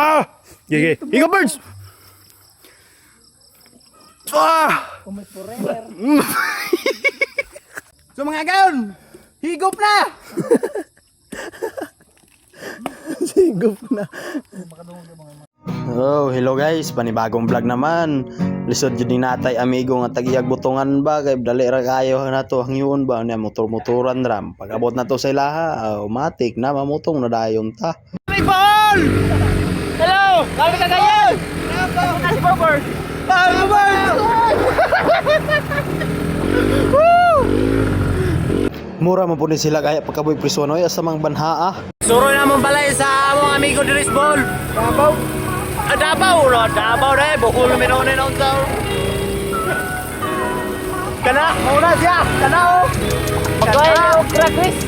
Ah! Gigi. Ikaw, birds! Ah! So mga gayon, higop na! Sigop na. Oh, hello guys, panibagong vlog naman. Lisod yun ni natay amigo nga tagiyag butungan ba kay dali ra kayo na to hangyon ba na motor-motoran ram. Pag-abot na to sa ilaha, automatic na mamutong na dayon ta. Ribon! Kami ka gayon! Ano si Bobber? Bobber! Mura mo po ni sila kaya pagkaboy prisonoy asa mang banhaa. Suro na mong balay sa among amigo Diris Ball. Dabaw? Ah, Dabaw! No, Dabaw eh. Bukul minon na nung sa... Kana! Mauna siya! Kana o! Magkaya na o, Chris!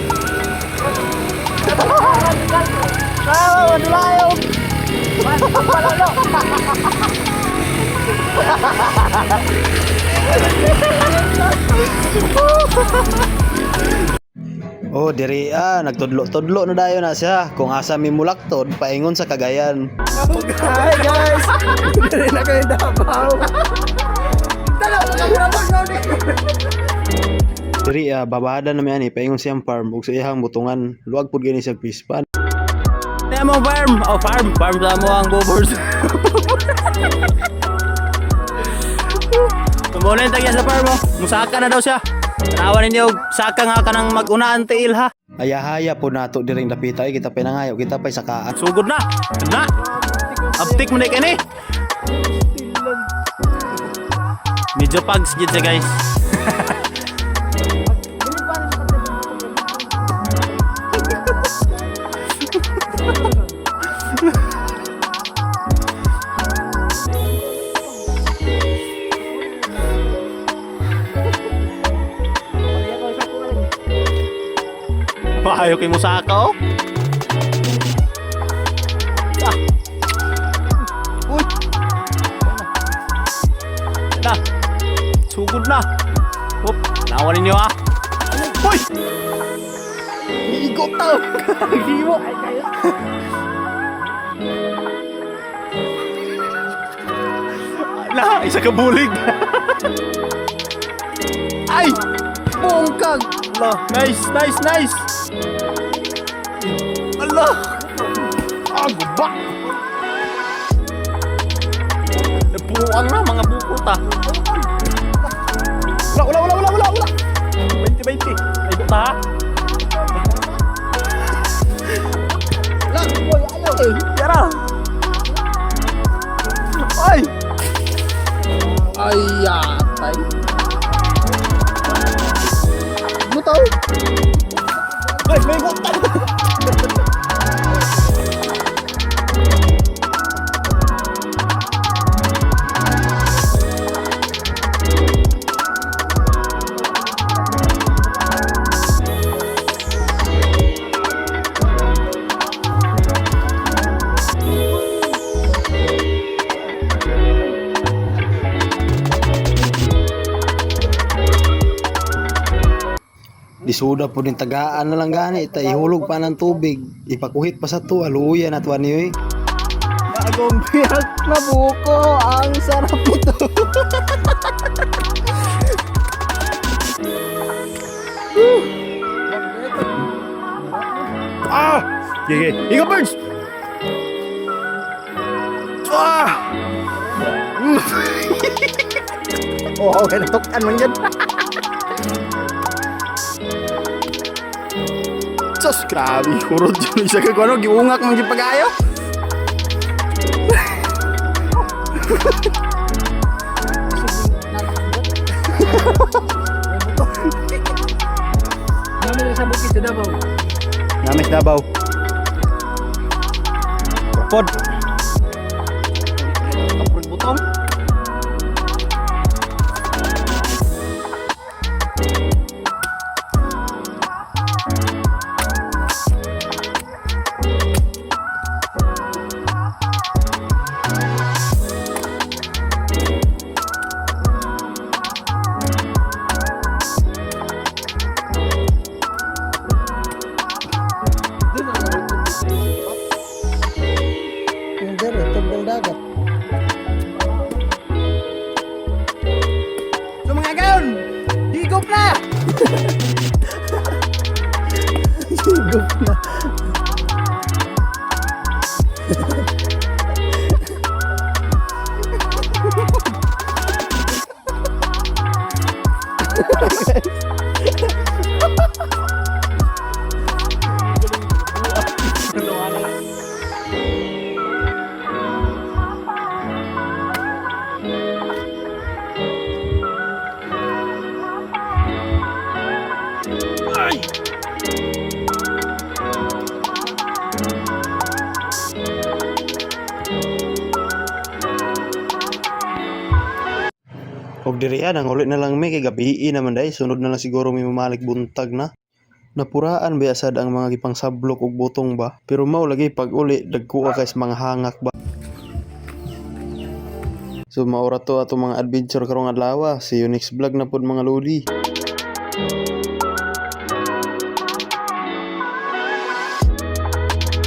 Oh, diri ah, nagtudlo-tudlo na dayon na siya. Kung asa mi mulaktod, paingon sa Cagayan. Hi guys! Dali na kayo! Dalaw! Diri ah, babada na mi ani paingon siyang farm ug sa iyang butungan. Luwag pud gani sa pispan. Ano mo farm? Oh, farm. Farm sa mo ang bobors. Muna yung tagya sa farm mo. Musaka na daw siya. Tanawan ninyo, saka nga ka ng mag-unaan tiil ha. Ayahaya po nato diring dapita ay kita pinangayo, kita pay sakaan. Sugod na. Na. Uptik mo na kani. Medyo pags dyan siya guys. Ayaw kay Musaka oh. Ah. Uy. Na. Sugod na. Hop, nawan ninyo ah. Uy. Igot tao. Himo. Na, isa ka bulig. Ay! Bongkag! Nice, nice, nice! Ah, guba! Napuruan na mga bukuta. Wala, wala, wala, wala, wala, wala! 20, 20. Ay, buta ha? Ayaw eh. Yara! Ay! Ay, yatay. Ano tao? Ay, may buta! Disuda po din tagaan na lang gani, tay ihulog pa ng tubig. Ipakuhit pa sa to, aluya na tuwan niyo eh. Bagong biyak na buko. Ang sarap ito. Ah! Gigi. Ikaw, birds! Ah! Oh, okay. Natukan man yan. Sus, grabe. Kurot yun. Isa ka kung ano, giungak mong yung pag-ayo. Namin sa bukid sa Davao. Namis Dabaw. Pod. Kapag butong. Higop Og diri ang ulit na lang may kay gabi naman dai sunod na lang siguro may mamalik buntag na. Napuraan ba sad ang mga gipang sablok og butong ba? Pero mao lagi pag uli dagko ka kay sa mga hangak ba. So maura to ato mga adventure karong adlaw. See you next vlog na pod mga lodi.